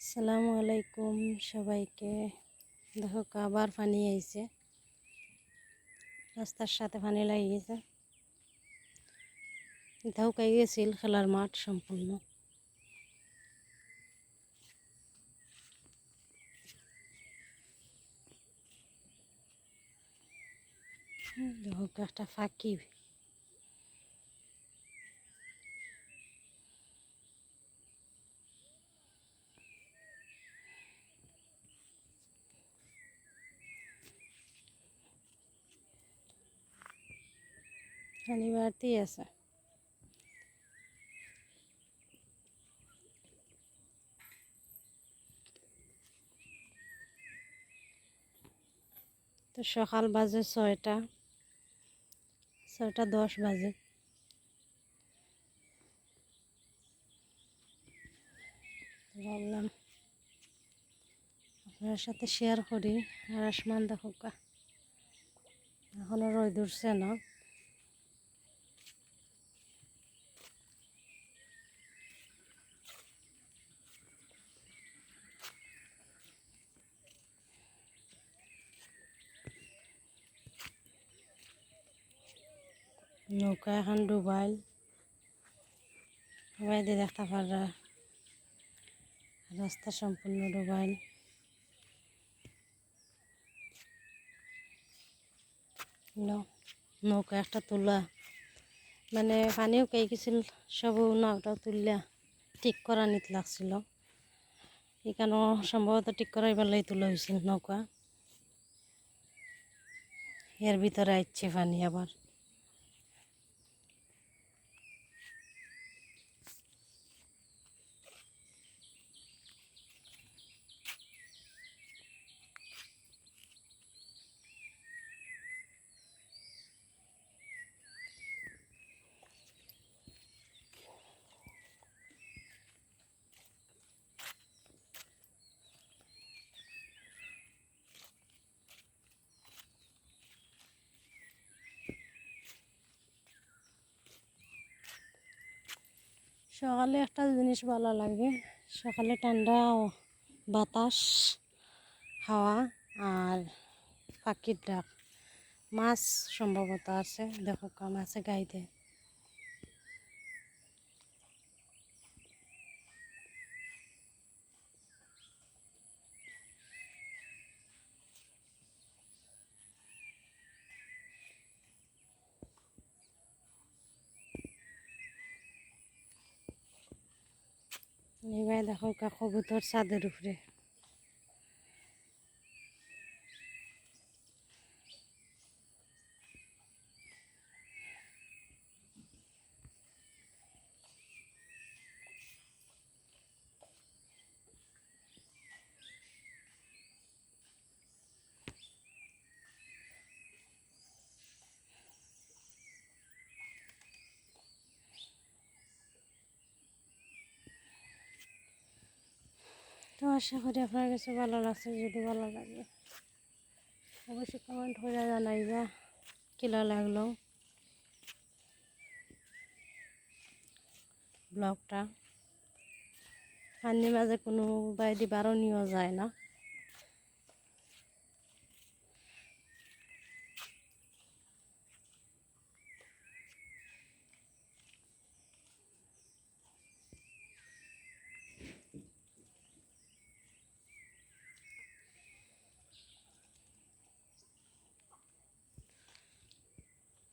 আসসালামু আলাইকুম সবাইকে। দেখো আবার পানি আইছে। রাস্তার সাথে পানি লাগিয়েছে ধাউকাই গেছিল খেলার মাঠ সম্পূর্ণ। দেখো একটা ফাঁকি। পানি বাড়তেই আছে। তো সকাল বাজে ছয়টা ছয়টা দশ বাজে। ভাবলাম আপনার সাথে শেয়ার করি। আর আসমান দেখো এখনও রোদ উঠছে না। নৌকা এখন ডুবাইল ডুবাই দিয়ে দেখতে পারা রাস্তা সম্পূর্ণ ডুবাইল নৌকা একটা তোলা। মানে পানিও কে গেছিল, সব নাওটা তুললা ঠিক করা নিতে লাগছিল। এখানেও সম্ভবত ঠিক করাই বেলাই তোলা হয়েছিল নৌকা। এর ভিতরে আসছে পানি আবার। সকালে একটা জিনিস ভালো লাগে। সকালে ঠান্ডা বাতাস, হাওয়া আর পাখির ডাক। মাছ সম্ভবত আছে, দেখো কাম আছে গাইতে এবার দেখো কবুতর ছাদের উপরে। তো আশা করি আপনার কাছে ভালো লাগছে, যদি ভালো লাগে অবশ্যই কমেন্ট করে জানাইবা কিলা লাগল ব্লগটা। পানির মাঝে কোনো বাইরে বারণীয় যায় না।